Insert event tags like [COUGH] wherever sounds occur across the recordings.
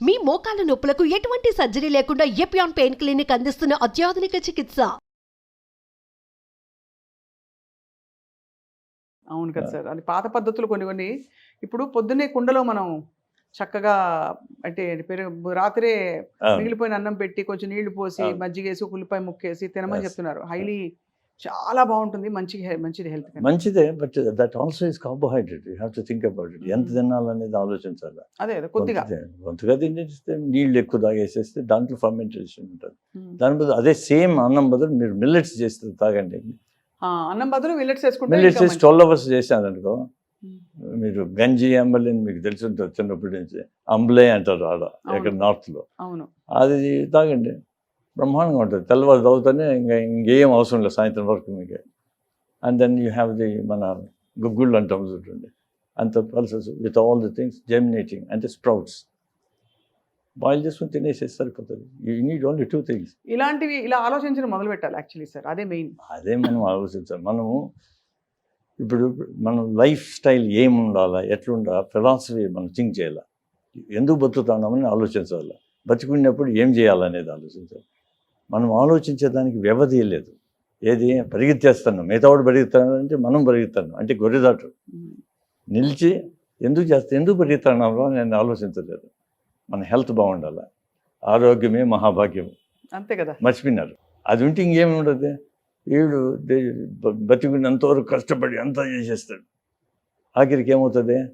మీ మోకాల నొప్పులకు ఎటువంటి సర్జరీ లేకుండా ఎపియాన్ పెయిన్ క్లినిక్ అందిస్తున్న అత్యాధునిక చికిత్స అవును కదా సార్ అది పాత పద్ధతులు కొన్ని కొన్ని ఇప్పుడు పొద్దున్నే కుండలో మనం చక్కగా అంటే పెరుగు రాత్రే. మిగిలిపోయిన అన్నం పెట్టి కొంచెం నీళ్ళు పోసి. మజ్జిగేసి ఉల్లిపాయ ముక్కేసి తినమని. చెప్తున్నారు హైలీ చాలా బాగుంటుంది. మంచి మంచిది హెల్త్ మంచిదే but that also is carbohydrate. You have to think about it. ఎంత. తినాలనేది ఆలోచించాలి? అదే కొద్దిగా. కొంత- కొంతగా తినేస్తే నీళ్ళు ఎక్కువ తాగేసేస్తే దాంట్లో ఫర్మెంటేషన్ ఉంటుంది. దాని బదులు అదే సేమ్ అన్నం బదులు మీరు మిల్లెట్స్ చేస్తే తాగండి. అన్నం బదులు మిల్లెట్స్ వేసుకుంటే మిల్లెట్స్ మంచిది. ట్వెల్వ్ అవర్స్ చేశారనుకో. మీరు గంజి అంబలి అని మీకు తెలిసి ఉంటుంది. చిన్నప్పటి నుంచి అంబలే అంటారు ఆడ ఇక్కడ. నార్త్లో. అవును. అది తాగండి. బ్రహ్మాండంగా ఉంటుంది. తెల్లవారు తాగుతానే ఇంకా ఇంకేం అవసరం లేదు సాయంత్రం వరకు మీకు. And then you have the మన గుగ్గుళ్ళు అంటాం చూడండి. అంత pulses with all the things germinating అంటే స్ప్రౌట్స్ బాయిల్ చేసుకుని తినేసేసి సరిపోతుంది. You need only two things ఇలాంటివి ఇలా ఆలోచించడం మొదలు పెట్టాలి యాక్చువల్లీ సార్ అదే మెయిన్ అదే మనం ఆలోచించాలి. మనము ఇప్పుడు మనం లైఫ్ స్టైల్ ఏం ఉండాలా ఎట్లుండాలా ఫిలాసఫీ మనం థింక్ చేయాలి. ఎందుకు బతుకుతున్నామని ఆలోచించాలి. బతుకున్నప్పుడు ఏం చేయాలనేది ఆలోచించాలి. మనం ఆలోచించేదానికి వ్యవధి లేదు. ఏది? పరిగెత్తేస్తున్నాం. మిగతావాడు పరిగెత్తాను అంటే మనం పరిగెత్తాను అంటే గొర్రెదాటు. నిలిచి ఎందుకు చేస్తా ఎందుకు పరిగెత్తున్నామో నేను ఆలోచించలేదు. మన హెల్త్ బాగుండాలి? ఆరోగ్యమే మహాభాగ్యం. అంతే కదా. మర్చిపోయినారు. అది ఉంటే ఇంకేమి ఉండదు. వీడు దే- బ- బతికినంతవరకు కష్టపడి అంతా చేసేస్తాడు. ఆఖరికి ఏమవుతుంది?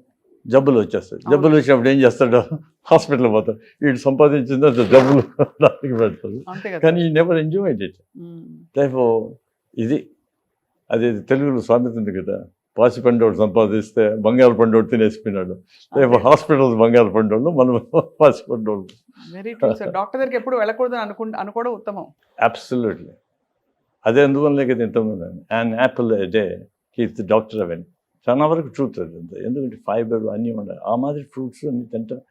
జబ్బులు వచ్చేస్తాయి. జబ్బులు వచ్చినప్పుడు ఏం చేస్తాడు? హాస్పిటల్ పోతాడు. వీడు సంపాదించింది అంత జబ్బులు [LAUGHS] దానికి పెడతాడు. కానీ ఈ never enjoy it um. Life ఇది అది తెలుగులో సామెత ఉంది కదా. పాసి పండోడు సంపాదిస్తే బంగారు పండోడు తినేసిపోయినాడు రేపు. హాస్పిటల్ బంగారు పండోళ్ళు మనం [LAUGHS] పాసి పండోళ్ళు వెరీ ట్రూ సార్ డాక్టర్ [LAUGHS] దగ్గరికి ఎప్పుడు వెళ్ళకూడదు అనుకు అనుకోవడం ఉత్తమం. అబ్సల్యూట్లీ అదే అందువల్లే కదా ఇంతమంది and apple day keep the doctor అవన్నీ చాలా వరకు ట్రూత్ అది. అంతే. ఎందుకంటే ఫైబర్ అన్నీ ఉండాలి ఆ మాదిరి ఫ్రూట్స్ అన్ని తింటాం.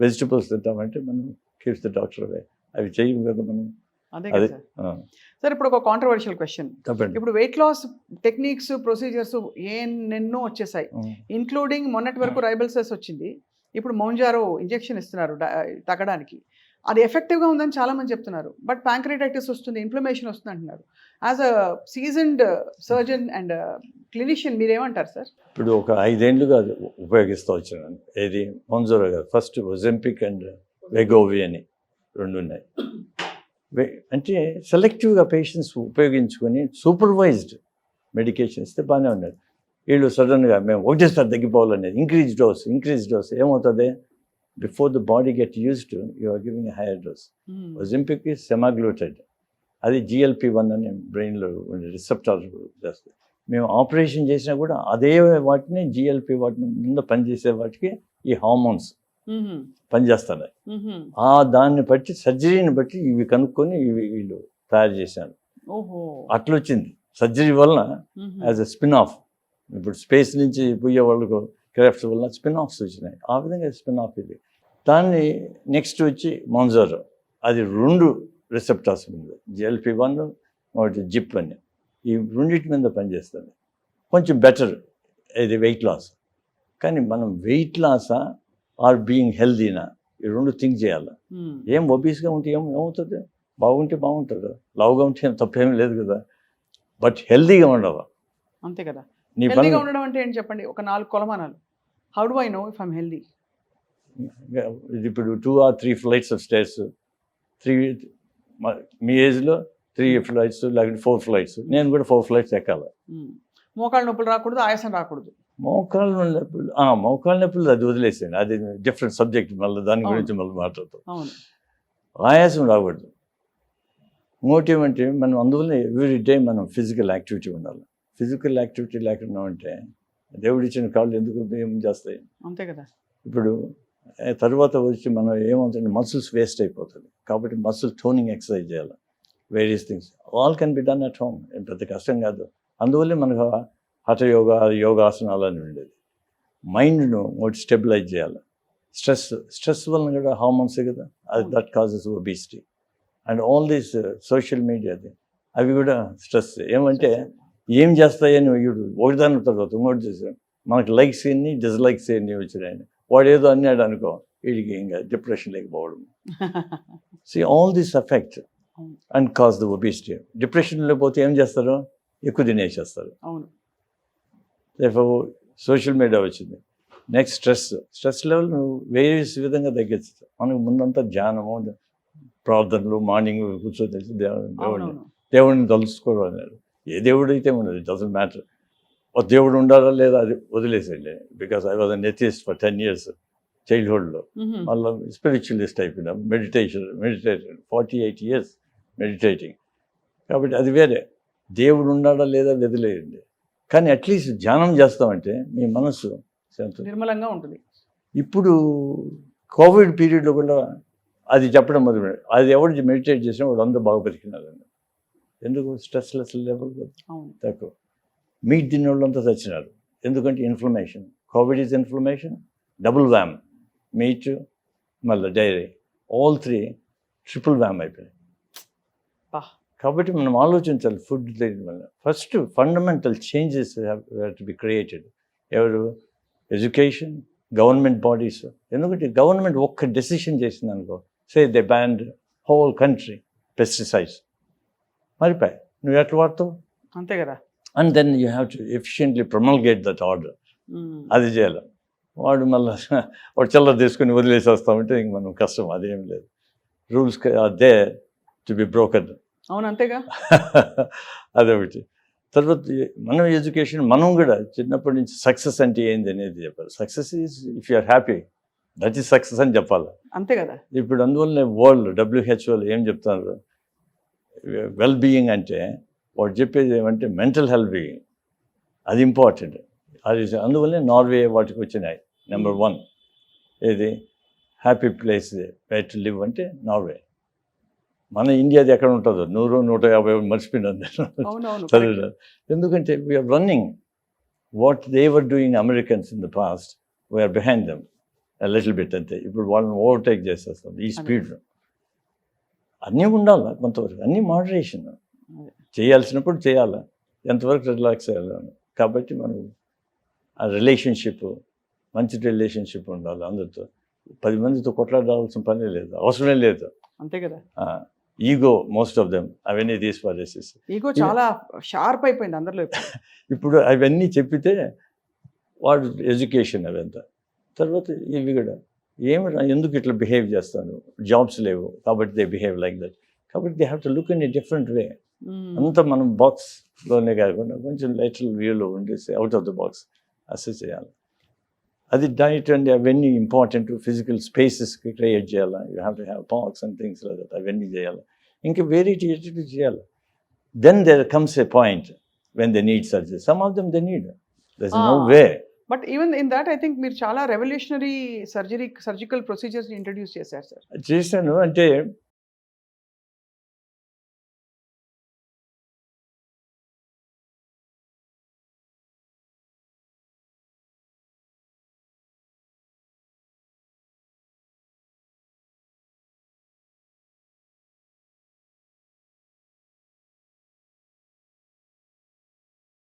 వెజిటబుల్స్ తింటామంటే మనం కీప్స్ ది డాక్టర్ అవే అవి చేయము కదా మనం. అదే. సార్? ఇప్పుడు ఒక కాంట్రవర్షియల్ క్వశ్చన్ ఇప్పుడు వెయిట్ లాస్ టెక్నిక్స్ ప్రొసీజర్స్ ఎన్నెన్నో వచ్చేసాయి. ఇంక్లూడింగ్ మొన్నటి వరకు రైబల్సెస్ వచ్చింది. ఇప్పుడు మౌంజారో ఇంజెక్షన్ ఇస్తున్నారు తగ్గడానికి. అది ఎఫెక్టివ్గా ఉందని చాలామంది చెప్తున్నారు. బట్ ప్యాంక్రిటైటిస్ వస్తుంది ఇన్ఫ్లమేషన్ వస్తుంది అంటున్నారు. As a seasoned surgeon and clinician మీరేమంటారు సార్ ఇప్పుడు ఒక ఐదేండ్లుగా అది ఉపయోగిస్తూ వచ్చాను. ఏది? మొంజోరా గారు ఫస్ట్ ఒజెంపిక్ అండ్ వెగోవి అని రెండు ఉన్నాయి. వే- అంటే సెలెక్టివ్గా పేషెంట్స్ ఉపయోగించుకొని సూపర్వైజ్డ్ మెడికేషన్ ఇస్తే బాగానే ఉన్నారు వీళ్ళు సడన్గా మేము ఒకటేసారి తగ్గిపోవాలనేది. ఇంక్రీజ్ డోస్ ఇంక్రీజ్ డోస్ ఏమవుతుంది? Before the body get used you are giving higher dose Ozempic semaglutide అది జిఎల్పి వన్ అని బ్రెయిన్లో ఉండే రిసెప్టార్ చేస్తుంది మేము ఆపరేషన్ చేసినా కూడా అదే వాటిని జిఎల్పి వాటిని ముందు పనిచేసే వాటికి ఈ హార్మోన్స్ పనిచేస్తున్నాయి. ఆ దాన్ని బట్టి సర్జరీని బట్టి ఇవి కనుక్కొని ఇవి వీళ్ళు తయారు చేశాను ఓహో. అట్లా వచ్చింది సర్జరీ వలన యాజ్ ఎ స్పిన్ ఆఫ్ ఇప్పుడు స్పేస్ నుంచి పోయే వాళ్ళకు క్రాఫ్ట్స్ వలన స్పిన్ ఆఫ్స్ వచ్చినాయి. ఆ విధంగా స్పిన్ ఆఫ్ ఇది. దాన్ని నెక్స్ట్ వచ్చి మౌన్జారో అది రెండు రిసెప్టార్స్ మీద. జిఎల్పి వన్ ఒకటి జిప్ అని ఈ రెండింటి మీద పనిచేస్తుంది. కొంచెం బెటర్ ఇది వెయిట్ లాస్ కానీ మనం వెయిట్ లాసా ఆర్ బీయింగ్ హెల్దీనా ఈ రెండు థింక్ చేయాలి. ఏం ఒబీస్గా ఉంటే ఏం ఏమవుతుంది? బాగుంటే బాగుంటుంది లావుగా ఉంటే ఏం తప్పేమీ లేదు కదా. బట్ హెల్దీగా ఉండవు? అంతే కదా. నీ హెల్దీగా ఉండడం అంటే ఏంటి చెప్పండి? ఒక నాలుగు కొలమానాలు. How do I know if I'm healthy ఇప్పుడు two or three flights of stairs three మీ ఏజ్లో త్రీ ఫ్లైట్స్ లేకపోతే ఫోర్ ఫ్లైట్స్ నేను కూడా ఫోర్ ఫ్లైట్స్ ఎక్కాలి. మోకాళ్ళ నొప్పులు రాకూడదు ఆయాసం రాకూడదు. మోకాళ్ళ నొప్పులు మోకాళ్ళ నొప్పులు అది వదిలేసాను అది డిఫరెంట్ సబ్జెక్ట్ మళ్ళీ దాని. గురించి మళ్ళీ మాట్లాడతాం. ఆయాసం రాకూడదు. ఇంకోటి ఏమంటే మనం అందువల్ల ఎవ్రీ డే మనం ఫిజికల్ యాక్టివిటీ ఉండాలి. ఫిజికల్ యాక్టివిటీ లేకుండా ఉంటే దేవుడు ఇచ్చిన కాళ్ళు ఎందుకు ఏం చేస్తాయి? అంతే కదా. ఇప్పుడు తర్వాత వచ్చి మనం ఏమవుతుంది మసిల్స్ వేస్ట్ అయిపోతుంది. కాబట్టి మసిల్ టోనింగ్ ఎక్సర్సైజ్ చేయాలి. Various things all can be done at home పెద్ద కష్టం కాదు. అందువల్లే మనకు హఠ యోగా యోగాసనాలు అని ఉండేది. మైండ్ను ఒకటి స్టెబిలైజ్ చేయాలి. స్ట్రెస్ స్ట్రెస్ వలన కూడా హార్మోన్సే కదా? అది that causes obesity and all these social మీడియాది అవి కూడా స్ట్రెస్ ఏమంటే ఏం చేస్తాయని వీడు ఒకటిదాని తర్వాత ఇంకోటి చేసాం మనకి లైక్స్ ఎన్ని డిస్లైక్స్ ఎన్ని వచ్చినాయని వాడు ఏదో అన్నాడు అనుకో వీడికి ఇంకా డిప్రెషన్ లేకపోవడం. See all this effect. And cause the obesity depression లేకపోతే ఏం చేస్తారు? ఎక్కువ తినేసేస్తారు. అవును. సోషల్ మీడియా వచ్చింది. నెక్స్ట్ స్ట్రెస్ స్ట్రెస్ లెవెల్ నువ్వు వేరియస్ విధంగా తగ్గించు మనకు ముందంతా ధ్యానము ప్రార్థనలు మార్నింగ్ కూర్చొని తెలిసి దేవుడిని దేవుడిని తలుసుకోవడం అన్నారు. ఏ దేవుడు అయితే ఉండదు ఇట్ డజంట్ మ్యాటర్ ఒక దేవుడు ఉండాలా లేదా అది వదిలేసండి because I was an atheist for ten years చైల్డ్హుడ్లో. మళ్ళీ స్పిరిచువలిస్ట్ అయిపోయినా. Meditation meditation forty eight years meditating కాబట్టి అది వేరే. దేవుడు ఉన్నాడా లేదా వదిలేయండి. కానీ అట్లీస్ట్ ధ్యానం చేస్తామంటే మీ మనసు నిర్మలంగా ఉంటుంది. ఇప్పుడు కోవిడ్ పీరియడ్లో కూడా అది చెప్పడం మొదలు అది ఎవరు మెడిటేట్ చేసినా వాడు అందరూ బాగా బతికినారండి ఎందుకు స్ట్రెస్లెస్ లెవెల్ తక్కువ. మీట్ తిన్న వాళ్ళంతా చచ్చినారు. ఎందుకంటే inflammation Covid is inflammation double wham meat మళ్ళీ dairy all three triple wham అయిపోయాయి. కాబట్టి మనం ఆలోచించాలి ఫుడ్ వల్ల. First fundamental changes to be created ఎవరు? ఎడ్యుకేషన్ గవర్నమెంట్ బాడీస్ ఎందుకంటే గవర్నమెంట్ ఒక్క డెసిషన్ చేసింది అనుకో say they banned whole country pesticides మరిపోయి నువ్వు ఎట్లా వాడతావు? అంతే కదా. And then you have to efficiently promulgate that order. అది చేయాలి. వాడు మళ్ళీ [LAUGHS] వాడు చల్ల తీసుకుని వదిలేసి వస్తామంటే ఇంక మనం కష్టం అదేం లేదు. Rules they to be broken అవును అంతేగా? [LAUGHS] అదొకటి. తర్వాత మనం ఎడ్యుకేషన్ మనం కూడా చిన్నప్పటి నుంచి సక్సెస్ అంటే ఏంది అనేది చెప్పాలి. Success is if you are happy that is success అని చెప్పాలి. అంతే కదా. ఇప్పుడు అందువల్లనే వరల్డ్ డబ్ల్యూహెచ్ఓలు ఏం చెప్తున్నారు వెల్ బీయింగ్ అంటే వాడు చెప్పేది ఏమంటే మెంటల్ హెల్త్ బీయింగ్ అది ఇంపార్టెంట్ అది అందువల్లనే నార్వే వాటికి వచ్చినాయి. నెంబర్ వన్ ఏది? హ్యాపీ ప్లేస్ టు లివ్ అంటే నార్వే మన ఇండియాది ఎక్కడ ఉంటుందో? నూరు నూట యాభై మర్చిపోయినాను ఎందుకంటే we're running what they were doing Americans in the past we're behind them little bit అంతే. ఇప్పుడు వాళ్ళని ఓవర్టేక్ చేసేస్తాం. ఈ స్పీడ్ అన్నీ ఉండాలి కొంతవరకు అన్నీ మోడరేషన్ చేయాల్సినప్పుడు చేయాలి ఎంతవరకు రిలాక్స్ అయ్యాలి కాబట్టి మనం ఆ రిలేషన్షిప్ మంచి రిలేషన్షిప్ ఉండాలి అందరితో. పది మందితో కొట్లాడాల్సిన పని లేదు అవసరమే లేదు. అంతే కదా. ఈగో మోస్ట్ ఆఫ్ దెమ్ అవన్నీ తీసి పారేసేసి ఈగో చాలా షార్ప్ అయిపోయింది అందరిలో ఇప్పుడు. [LAUGHS] ఇప్పుడు అవన్నీ చెప్పితే వాడు ఎడ్యుకేషన్ అవంతా. తర్వాత ఇవి కూడా. ఏమి ఎందుకు ఇట్లా బిహేవ్ చేస్తాను? జాబ్స్ లేవు కాబట్టి దే బిహేవ్ లైక్ దట్ కాబట్టి they have to look in a different way. అంతా మనం బాక్స్లోనే కాకుండా కొంచెం లైటల్ వ్యూలో ఉండేసి out of the box assess చేయాలి. అది డైట్ అండ్ అవన్నీ ఇంపార్టెంట్ ఫిజికల్ స్పేసెస్కి క్రియేట్ చేయాలి? You have to have parks and things that అవన్నీ చేయాలి. ఇంకా వెరైటీ చేయాలి. Then there comes a point when they need surgery some of them they need no Ah. Way but even in that I think మీరు చాలా revolutionary surgery surgical procedures introduce చేశారు sir. చేశాను. అంటే